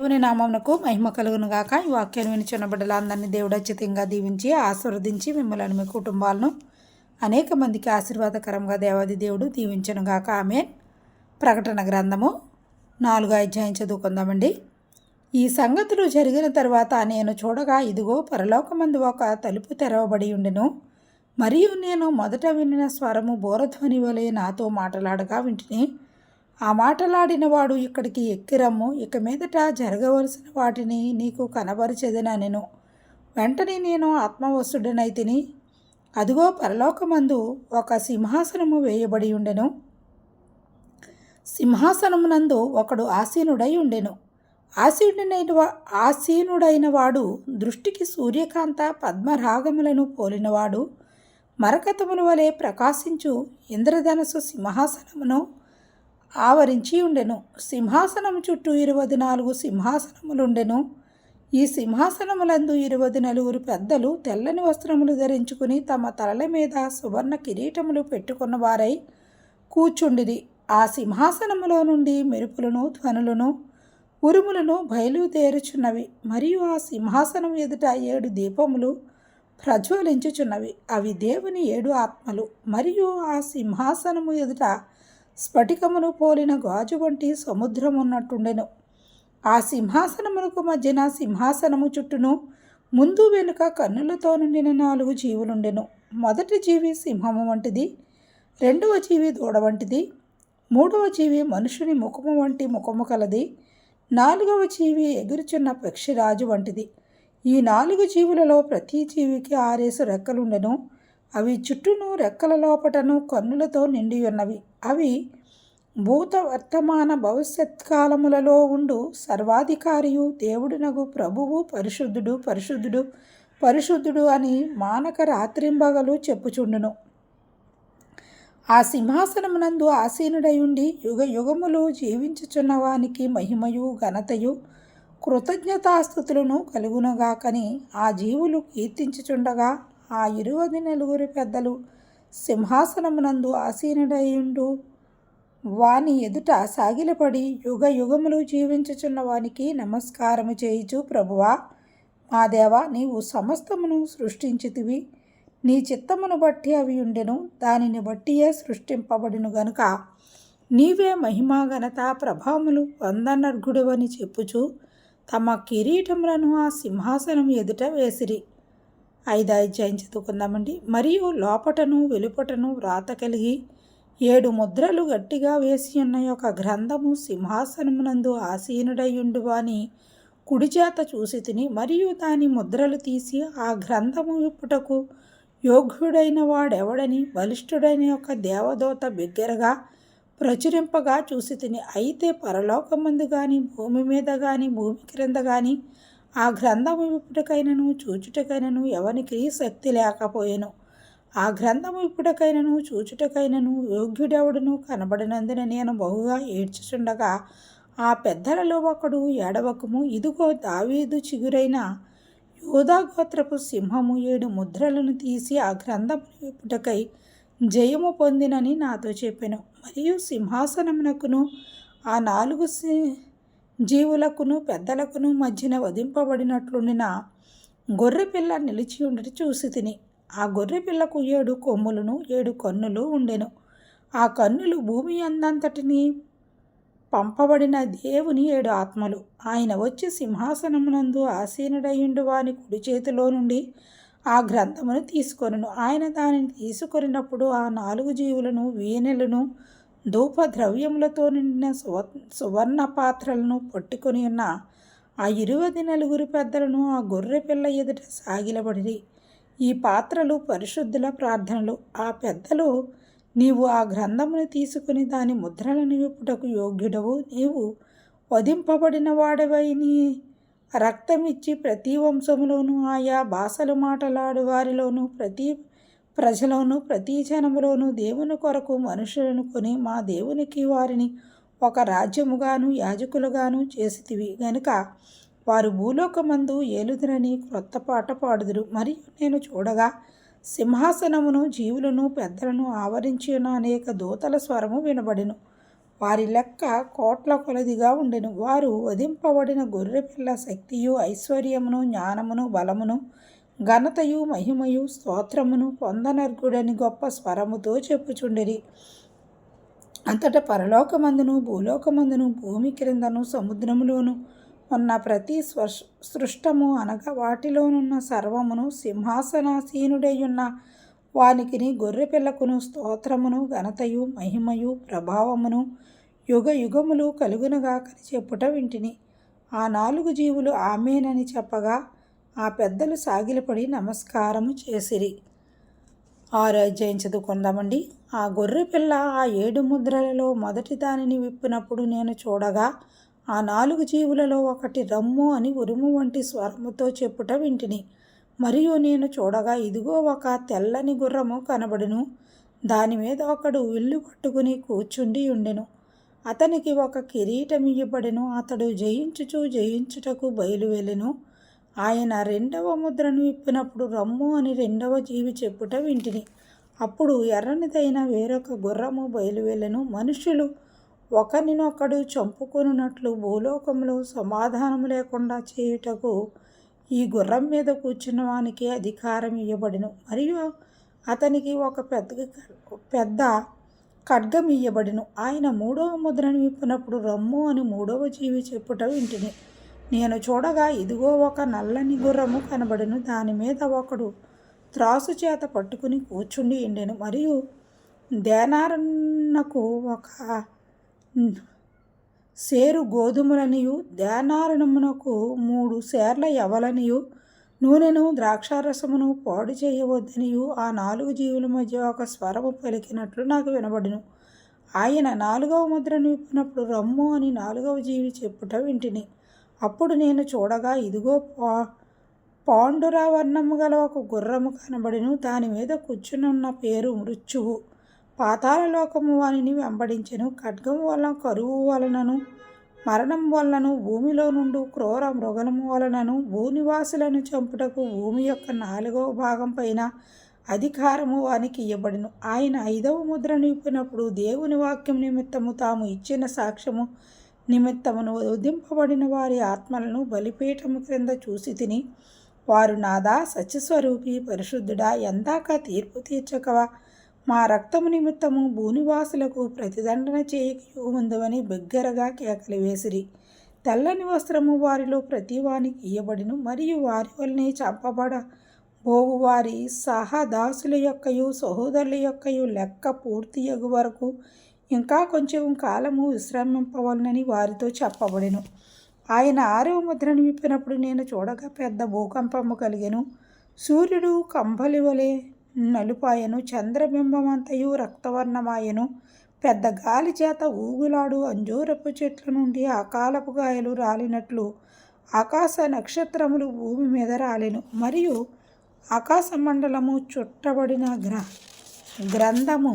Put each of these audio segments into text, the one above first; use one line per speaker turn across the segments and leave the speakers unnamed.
దేవుని నామమునకు మహిమ కలుగును గాక. ఈ వాక్యాన్ని వినిచిన బిడ్డలందరినీ దేవుడు అత్యతంగా దీవించి ఆశీర్వదించి మిమ్మల్ని మీ కుటుంబాలను అనేక మందికి ఆశీర్వాదకరంగా దేవాది దేవుడు దీవించను గాక. ఆమె ప్రకటన గ్రంథము నాలుగు అధ్యాయం చదువుకుందామండి. ఈ సంగతులు జరిగిన తర్వాత నేను చూడగా ఇదిగో పరలోకమందు ఒక తలుపు తెరవబడి ఉండెను. మరియు నేను మొదట వినిన స్వరము బోరధ్వని వలె నాతో మాట్లాడగా వింటిని. ఆ మాటలాడినవాడు ఇక్కడికి ఎక్కిరమ్ము. ఇక మీదట జరగవలసిన వాటిని నీకు కనబరిచెదనా నేను? వెంటనే నేను ఆత్మవస్తుడనై తిని అదిగో పరలోకమందు ఒక సింహాసనము వేయబడి ఉండెను. సింహాసనమునందు ఒకడు ఆసీనుడై ఉండెను. ఆసీనుడైన వా ఆసీనుడైన వాడు దృష్టికి సూర్యకాంత పద్మరాగములను పోలినవాడు. మరకతముల వలె ప్రకాశించు ఇంద్రధనసు సింహాసనమును ఆవరించి ఉండెను. సింహాసనము చుట్టూ ఇరవై నాలుగు సింహాసనములుండెను. ఈ సింహాసనములందు ఇరవై నలుగురు పెద్దలు తెల్లని వస్త్రములు ధరించుకుని తమ తలల మీద సువర్ణ కిరీటములు పెట్టుకున్న వారై కూర్చుండిది ఆ సింహాసనములో నుండి మెరుపులను ధ్వనులను ఉరుములను బయలుదేరుచున్నవి. మరియు ఆ సింహాసనం ఎదుట ఏడు దీపములు ప్రజ్వలించుచున్నవి. అవి దేవుని ఏడు ఆత్మలు. మరియు ఆ సింహాసనము ఎదుట స్ఫటికమును పోలిన గాజు వంటి సముద్రం ఉన్నట్టుండెను ఆ సింహాసనమునకు మధ్యన సింహాసనము చుట్టూను ముందు వెనుక కన్నులతో నిండిన నాలుగు జీవులుండెను. మొదటి జీవి సింహము వంటిది రెండవ జీవి దూడ వంటిది మూడవ జీవి మనుషుని ముఖము వంటి ముఖము కలది నాలుగవ జీవి ఎగురుచున్న పక్షిరాజు వంటిది. ఈ నాలుగు జీవులలో ప్రతి జీవికి ఆరేసు రెక్కలుండెను. అవి చుట్టూను రెక్కల లోపటను కన్నులతో నిండి ఉన్నవి అవి భూత వర్తమాన భవిష్యత్ కాలములలో ఉండు సర్వాధికారియు దేవుడినగు ప్రభువు పరిశుద్ధుడు పరిశుద్ధుడు పరిశుద్ధుడు అని మానక రాత్రింబగలు చెప్పుచుండును. ఆ సింహాసనమునందు ఆసీనుడై ఉండి యుగ యుగములు జీవించుచున్న వానికి మహిమయు ఘనతయు కృతజ్ఞతాస్థుతులను కలుగునగాకని ఆ జీవులు కీర్తించుచుండగా ఆ ఇరువది నలుగురు పెద్దలు సింహాసనమునందు ఆసీనుడయుండు. వాని ఎదుట సాగిలపడి యుగ యుగములు జీవించుచున్న వానికి నమస్కారము చేయుచు ప్రభువా మా దేవా నీవు సమస్తమును సృష్టించితివి. నీ చిత్తమును బట్టి అవి ఉండెను దానిని బట్టియే సృష్టింపబడిను గనుక. నీవే మహిమా ఘనత ప్రభావములు వందనర్ఘుడవని చెప్పుచు తమ కిరీటములను ఆ సింహాసనం ఎదుట వేసిరి. ఐదు అధ్యాయం చదువుకుందామండి మరియు లోపటను వెలుపటను వ్రాత కలిగి ఏడు ముద్రలు గట్టిగా వేసి ఉన్న యొక్క గ్రంథము సింహాసనమునందు ఆసీనుడయుండు వాని కుడి చూసి తిని మరియు దాని ముద్రలు తీసి ఆ గ్రంథము విప్పుటకు యోగ్యుడైన వాడెవడని బలిష్ఠుడైన యొక్క దేవదూత బిగ్గరగా ప్రచురింపగా చూసి తిని అయితే పరలోకమందు కానీ భూమి మీద కానీ భూమి క్రింద కానీ ఆ గ్రంథము విప్పుటకైనను చూచుటకైనను ఎవనికి శక్తి లేకపోయెను. ఆ గ్రంథము ఇప్పుడకైనను చూచుటకైనను యోగ్యుడెవడును కనబడినందున నేను బహుగా ఏడ్చుచుండగా ఆ పెద్దలలో ఒకడు ఏడవకము ఇదిగో దావీదు చిగురైన యోధాగోత్రపు సింహము ఏడు ముద్రలను తీసి ఆ గ్రంథమును విప్పుటకై జయము పొందినని నాతో చెప్పాను. మరియు సింహాసనమునకును ఆ నాలుగు సి జీవులకును పెద్దలకును మధ్యన వధింపబడినట్లుండిన గొర్రెపిల్ల నిలిచి ఉండటి చూసి తిని. ఆ గొర్రెపిల్లకు ఏడు కొమ్ములను ఏడు కన్నులు ఉండెను. ఆ కన్నులు భూమి అందంతటిని పంపబడిన దేవుని ఏడు ఆత్మలు. ఆయన వచ్చి సింహాసనమునందు ఆసీనుడయుండు వాని కుడి చేతిలో నుండి ఆ గ్రంథమును తీసుకొనను. ఆయన దానిని తీసుకొనినప్పుడు ఆ నాలుగు జీవులను వీణెలను ధూప ద్రవ్యములతో నిండిన సువ సువర్ణ పాత్రలను పట్టుకొని ఉన్న ఆ ఇరువది నలుగురు పెద్దలను ఆ గొర్రె పిల్ల ఎదుట సాగిలబడి ఈ పాత్రలు పరిశుద్ధుల ప్రార్థనలు. ఆ పెద్దలు నీవు ఆ గ్రంథమును తీసుకుని దాని ముద్రలను విప్పుటకు యోగ్యుడవు. నీవు వధింపబడిన వాడవై నీ రక్తమిచ్చి ప్రతి వంశములోనూ ఆయా భాషలు మాటలాడు వారిలోనూ ప్రతి ప్రజలను ప్రతి జనములోనూ దేవుని కొరకు మనుషులను కొని మా దేవునికి వారిని ఒక రాజ్యముగాను యాజకులుగాను చేసితివి. గనుక వారు భూలోకమందు ఏలుదురని క్రొత్త పాట పాడుదురు. మరియు నేను చూడగా సింహాసనమును జీవులను పెద్దలను ఆవరించిన అనేక దూతల స్వరము వినబడిను. వారి లెక్క కోట్ల కొలదిగా ఉండెను. వారు వధింపబడిన గొర్రెపిల్ల శక్తియు ఐశ్వర్యమును జ్ఞానమును బలమును ఘనతయు మహిమయు స్తోత్రమును పొందనర్గుడని గొప్ప స్వరముతో చెప్పుచుండిరి. అంతట పరలోకమందును భూలోకమందును భూమి క్రిందను సముద్రములోను ఉన్న ప్రతి స్వర్ సృష్టము అనగా వాటిలోనున్న సర్వమును సింహాసనాసీనుడయ్యున్న వానికిని గొర్రెపిల్లకును స్తోత్రమును ఘనతయు మహిమయు ప్రభావమును యుగ యుగములు కలుగునగాకని చెప్పుట వింటిని. ఆ నాలుగు జీవులు ఆమెనని చెప్పగా ఆ పెద్దలు సాగిలపడి నమస్కారము చేసిరి. ఆరో అధ్యాయం చదువుకుందామండి. ఆ గొర్రె పిల్ల ఆ ఏడు ముద్రలలో మొదటి దానిని విప్పినప్పుడు నేను చూడగా ఆ నాలుగు జీవులలో ఒకటి రమ్ము అని ఉరుము వంటి స్వరముతో చెప్పుట వింటిని. మరియు నేను చూడగా ఇదిగో ఒక తెల్లని గుర్రము కనబడును. దాని మీద ఒకడు విల్లు పట్టుకుని కూర్చుండి ఉండెను. అతనికి ఒక కిరీటం ఇయ్యబడెను. అతడు జయించుచు జయించుటకు బయలువెళ్ళెను. ఆయన రెండవ ముద్రను విప్పినప్పుడు రమ్ము అని రెండవ జీవి చెప్పుట వింటిని. అప్పుడు ఎర్రనిదైన వేరొక గుర్రము బయలువెళ్ళెను. మనుషులు ఒకరినొకడు చంపుకొనున్నట్లు భూలోకంలో సమాధానం లేకుండా చేయుటకు ఈ గుర్రం మీద కూర్చున్న వానికి అధికారం ఇవ్వబడిను మరియు అతనికి ఒక పెద్ద పెద్ద ఖడ్గం ఇయ్యబడిను. ఆయన మూడవ ముద్రను విప్పినప్పుడు రమ్ము అని మూడవ జీవి చెప్పుట వింటిని. నేను చూడగా ఇదిగో ఒక నల్లని గుర్రము కనబడును దాని మీద ఒకడు త్రాసు చేత పట్టుకుని కూర్చుండి ఉండెను మరియు దేనారన్నకు ఒక సేరు గోధుమలనియు దేనారణమునకు మూడు సేర్ల ఎవలనియు నూనెను ద్రాక్షారసమును పాడు చేయవద్దనియు ఆ నాలుగు జీవుల మధ్య ఒక స్వరము పలికినట్లు నాకు వినబడిను. ఆయన నాలుగవ ముద్రను విప్పినప్పుడు రమ్ము అని నాలుగవ జీవి చెప్పుట వింటిని. అప్పుడు నేను చూడగా ఇదిగో పా పాండురావర్ణము గల ఒక గుర్రము కనబడిను. దాని మీద కూర్చునున్న పేరు మృత్యువు. పాతాళలోకము వానిని వెంబడించెను. ఖడ్గము వలన కరువు వలనను మరణం వలనను భూమిలో నుండి క్రూర మృగలము వలనను భూనివాసులను చంపుటకు భూమి యొక్క నాలుగవ భాగం పైన అధికారము వానికి ఇవ్వబడిను ఆయన ఐదవ ముద్ర నింపినప్పుడు దేవుని వాక్యం నిమిత్తము తాము ఇచ్చిన సాక్ష్యము నిమిత్తమును ఉదింపబడిన వారి ఆత్మలను బలిపీఠము క్రింద చూసి తిని వారు నాదా సత్యస్వరూపి పరిశుద్ధుడా ఎందాక తీర్పు తీర్చకవా? మా రక్తము నిమిత్తము భూనివాసులకు ప్రతిదండన చేయక ఉందవని బిగ్గరగా కేకలు వేసిరి. తెల్లని వస్త్రము వారిలో ప్రతివానికి ఇయ్యబడిను మరియు వారి వల్లనే చంపబడ బోవు వారి సహదాసుల యొక్కయు సహోదరుల యొక్కయు లెక్క పూర్తియగు వరకు ఇంకా కొంచెం కాలము విశ్రమింపవలనని వారితో చెప్పబడెను. ఆయన ఆరవ ముద్రను విప్పినప్పుడు నేను చూడగా పెద్ద భూకంపము కలిగెను. సూర్యుడు కంబలి వలె నలుపాయను చంద్రబింబమంతయు రక్తవర్ణమాయను. పెద్ద గాలి చేత ఊగులాడు అంజూరపు చెట్ల నుండి అకాలపు గాయలు రాలినట్లు ఆకాశ నక్షత్రములు భూమి మీద రాలెను. మరియు ఆకాశ మండలము చుట్టబడిన గ్ర గ్రంథము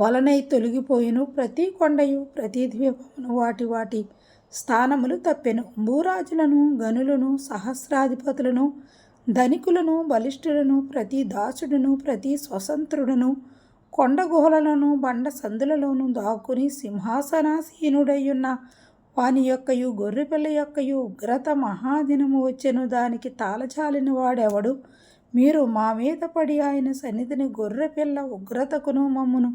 వలనై తొలగిపోయిను ప్రతి కొండయు ప్రతి ద్వీపమును వాటి వాటి స్థానములు తప్పెను. భూరాజులను గనులను సహస్రాధిపతులను ధనికులను బలిష్ఠులను ప్రతి దాసుడును ప్రతి స్వతంత్రుడును కొండ బండ సందులలోను దాక్కుని సింహాసనాసీనుడయ్యున్న వాని యొక్కయు గొర్రెపిల్ల యొక్కయు ఉగ్రత మహాదినము వచ్చెను. దానికి తాళచాలిన వాడెవడు? మీరు మా మీద పడి ఆయన సన్నిధిని గొర్రెపిల్ల ఉగ్రతకును మమ్మును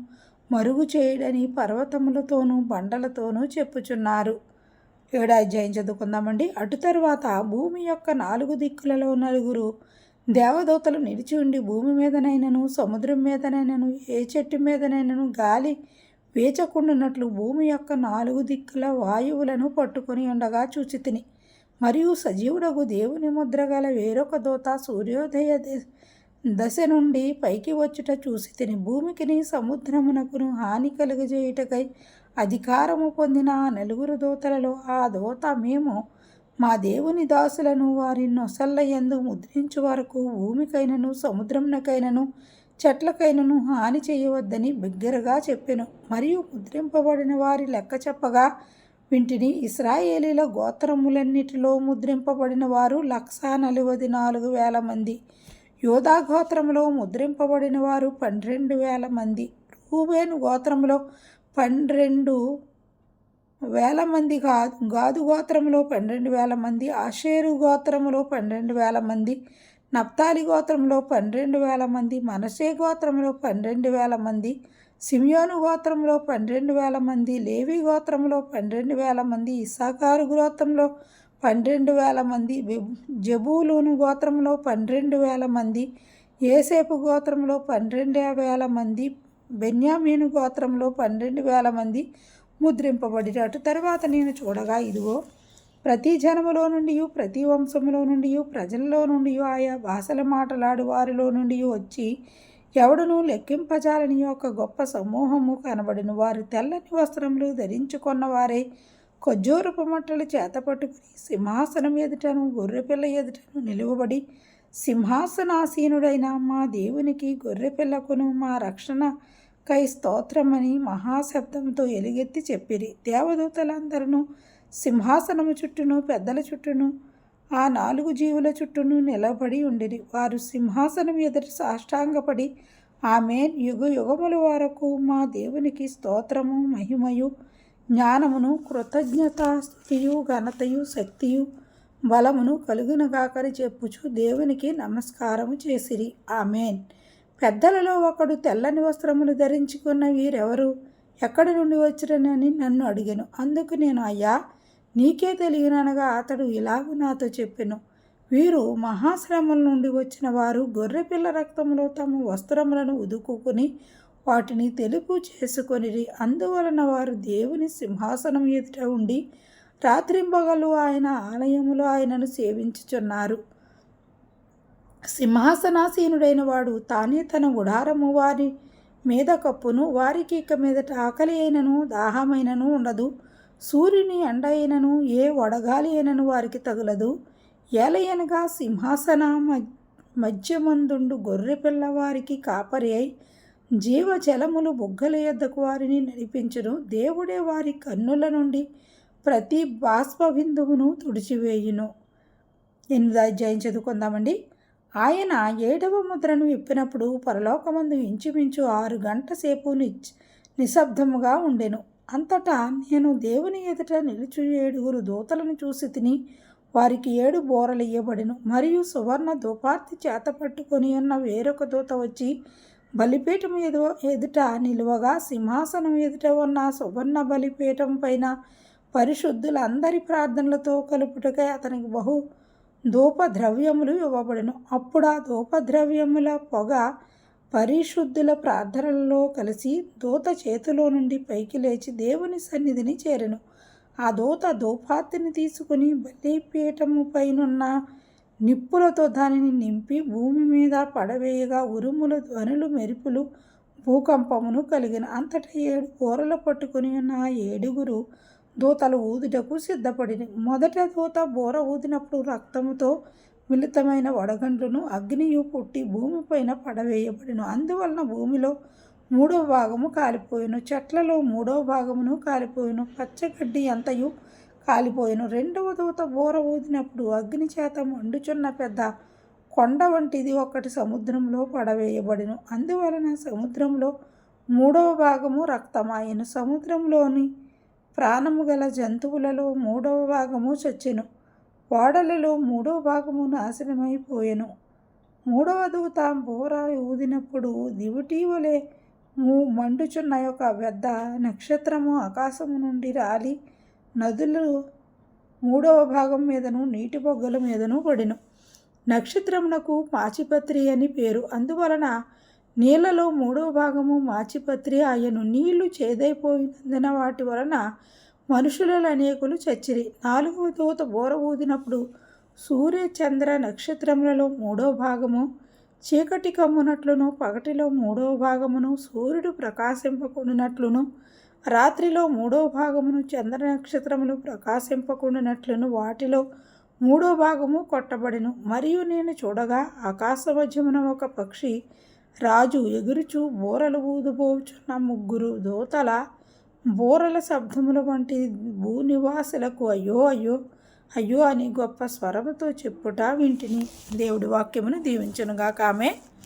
మరుగు చేయడని పర్వతములతోనూ బండలతోనూ చెప్పుచున్నారు. ఏడా అధ్యాయం చదువుకుందామండి. అటు తరువాత భూమి యొక్క నాలుగు దిక్కులలో నలుగురు దేవదూతలు నిలిచి ఉండి భూమి మీదనైనను సముద్రం మీదనైనను ఏ చెట్టు మీదనైనను గాలి వేచకుండానట్లు భూమి యొక్క నాలుగు దిక్కుల వాయువులను పట్టుకొని ఉండగా చూచితిని. మరియు సజీవుడకు దేవుని ముద్ర గల వేరొక దూత సూర్యోదయ దశ నుండి పైకి వచ్చుట చూసి తిని భూమికిని సముద్రమునకును హాని కలుగజేయుటకై అధికారము పొందిన నలుగురు దూతలలో ఆ దూత మేము మా దేవుని దాసులను వారి నొసల్ల ఎందు ముద్రించు వరకు భూమికైనను సముద్రమునకైనను చెట్లకైనను హాని చేయవద్దని బిగ్గరగా చెప్పెను. మరియు ముద్రింపబడిన వారి లెక్క చెప్పగా వింటిని ఇస్రాయేలీల గోత్రములన్నిటిలో ముద్రింపబడిన వారు లక్ష నలభై నాలుగు వేల మంది. యోధా గోత్రంలో ముద్రింపబడిన వారు పన్నెండు వేల మంది. రూబేను గోత్రంలో పన్నెండు వేల మంది గాదు గాదు గోత్రములో పన్నెండు వేల మంది ఆషేరు గోత్రములో పన్నెండు వేల మంది నప్తాలి గోత్రంలో పన్నెండు వేల మంది మనసే గోత్రంలో పన్నెండు వేల మంది సిమియోను గోత్రంలో పన్నెండు వేల మంది లేవి గోత్రంలో పన్నెండు వేల మంది ఇసాకారు గోత్రంలో పన్నెండు వేల మంది. జబూలూను గోత్రంలో పన్నెండు వేల మంది. ఏసేపు గోత్రంలో పన్నెండు వేల మంది. బెన్యామీను గోత్రంలో పన్నెండు వేల మంది ముద్రింపబడినట్టు. తర్వాత నేను చూడగా ఇదిగో ప్రతి జనములో నుండి ప్రతి వంశములో నుండి ప్రజల్లో నుండి ఆయా భాషల మాటలాడు వారిలో నుండి వచ్చి ఎవడును లెక్కింపజాలని ఒక గొప్ప సమూహము కనబడిన వారు తెల్లని వస్త్రములు ధరించుకున్న ఖజ్జూరపు కొజ్జోరపు మట్టలు చేతపట్టుకుని సింహాసనం ఎదుటను గొర్రెపిల్ల ఎదుటను నిలువబడి సింహాసనాసీనుడైన మా దేవునికి గొర్రెపిల్లకును మా రక్షణ కై స్తోత్రమని మహాశబ్దంతో ఎలుగెత్తి చెప్పిరి. దేవదూతలందరూ సింహాసనము చుట్టూను పెద్దల చుట్టూను ఆ నాలుగు జీవుల చుట్టూను నిలబడి ఉండిరి. వారు సింహాసనం ఎదుట సాష్టాంగపడి ఆమె యుగ యుగముల వరకు మా దేవునికి స్తోత్రము మహిమయు జ్ఞానమును కృతజ్ఞత స్థుతియు ఘనతయు శక్తియు బలమును కలుగునగాకరి చెప్పుచు దేవునికి నమస్కారము చేసిరి. ఆమెన్. పెద్దలలో ఒకడు తెల్లని వస్త్రములు ధరించుకున్న వీరెవరు? ఎక్కడి నుండి వచ్చిరనని నన్ను అడిగాను. అందుకు నేను అయ్యా నీకే తెలియననగా అతడు ఇలాగూ నాతో చెప్పెను. వీరు మహాశ్రమం నుండి వచ్చిన వారు గొర్రెపిల్ల రక్తంలో తమ వస్త్రములను ఉదుకుని వాటిని తెలుపు చేసుకొనిరి. అందువలన వారు దేవుని సింహాసనం ఎదుట ఉండి రాత్రింబగలు ఆయన ఆలయములో ఆయనను సేవించుచున్నారు. సింహాసనాసీనుడైన వాడు తానే తన గుడారము వారి మీద కప్పును వారికి ఇక మీదట ఆకలి అయినను దాహమైనను ఉండదు. సూర్యుని ఎండ అయినను ఏ వడగాలి అయినను వారికి తగులదు. ఏలయనగా సింహాసన మధ్యమందుండు గొర్రె పిల్లవారికి కాపరి అయి జీవజలములు బుగ్గల ఎద్దకు వారిని నడిపించును. దేవుడే వారి కన్నుల నుండి ప్రతి బాష్ప బిందువును తుడిచివేయును. ఎనిమిది అధ్యాయం చదువుకుందామండి. ఆయన ఏడవ ముద్రను విప్పినప్పుడు పరలోకమందు ఇంచుమించు ఆరు గంట సేపు నిశ్శబ్దముగా ఉండెను. అంతటా నేను దేవుని ఎదుట నిలుచు ఏడుగురు దూతలను చూసి తిని వారికి ఏడు బోరలు ఇవ్వబడెను మరియు సువర్ణ దుపార్తి చేత పట్టుకొని ఉన్న వేరొక దూత వచ్చి బలిపీఠం ఎదు ఎదుట నిలువగా సింహాసనం ఎదుట ఉన్న సువర్ణ బలిపీఠం పైన పరిశుద్ధులందరి ప్రార్థనలతో కలుపుటకై అతనికి బహు ధూపద్రవ్యములు ఇవ్వబడిను. అప్పుడు ఆ ధూపద్రవ్యముల పొగ పరిశుద్ధుల ప్రార్థనలలో కలిసి దూత చేతిలో నుండి పైకి లేచి దేవుని సన్నిధిని చేరెను. ఆ దూత ధూపాతిని తీసుకుని బలిపీఠము పైనున్న నిప్పులతో దానిని నింపి భూమి మీద పడవేయగా ఉరుములు ధ్వనులు మెరుపులు భూకంపమును కలిగిన అంతటా ఏడు కూరలు పట్టుకుని ఉన్న ఏడుగురు దూతలు ఊదుటకు సిద్ధపడిన మొదట దూత బోర ఊదినప్పుడు రక్తముతో మిళితమైన వడగండ్లను అగ్నియు పుట్టి భూమిపైన పడవేయబడిను. అందువలన భూమిలో మూడో భాగము కాలిపోయిను. చెట్లలో మూడో భాగమును కాలిపోయిను. పచ్చగడ్డి అంతయు కాలిపోయాను. రెండవ దూత బోర ఊదినప్పుడు అగ్నిచేత మండుచున్న పెద్ద కొండ వంటిది ఒకటి సముద్రంలో పడవేయబడిను. అందువలన సముద్రంలో మూడవ భాగము రక్తమాయను. సముద్రంలోని ప్రాణము గల జంతువులలో మూడవ భాగము చచ్చెను. ఓడలలో మూడవ భాగము నాశనమైపోయెను. మూడవ దూత బోర ఊదినప్పుడు దివిటీవలే మండుచున్న యొక్క పెద్ద నక్షత్రము ఆకాశము నుండి రాలి నదులు మూడవ భాగం మీదను నీటి బొగ్గల మీదను పడిను. నక్షత్రమునకు మాచిపత్రి అని పేరు. అందువలన నీళ్ళలో మూడవ భాగము మాచిపత్రి అయ్యను. నీళ్ళు చేదైపోయినందున వాటి వలన మనుషులలో అనేకులు చచ్చిరి. నాలుగవ దూత బోర ఊదినప్పుడు సూర్య చంద్ర నక్షత్రములలో మూడవ భాగము చీకటి కమ్మునట్లును పగటిలో మూడవ భాగమును సూర్యుడు ప్రకాశింపకుండినట్లును రాత్రిలో మూడో భాగమును చంద్ర నక్షత్రములు ప్రకాశింపకుండినట్లును వాటిలో మూడో భాగము కొట్టబడెను. మరియు నేను చూడగా ఆకాశ మధ్యమున ఒక పక్షి రాజు ఎగురుచు బోరలు ఊదుబోచున్న ముగ్గురు దోతల బోరల శబ్దముల వంటి భూనివాసులకు అయ్యో అయ్యో అయ్యో అని గొప్ప స్వరముతో చెప్పుట వింటిని. దేవుడి వాక్యమును దీవించునుగాక. ఆమె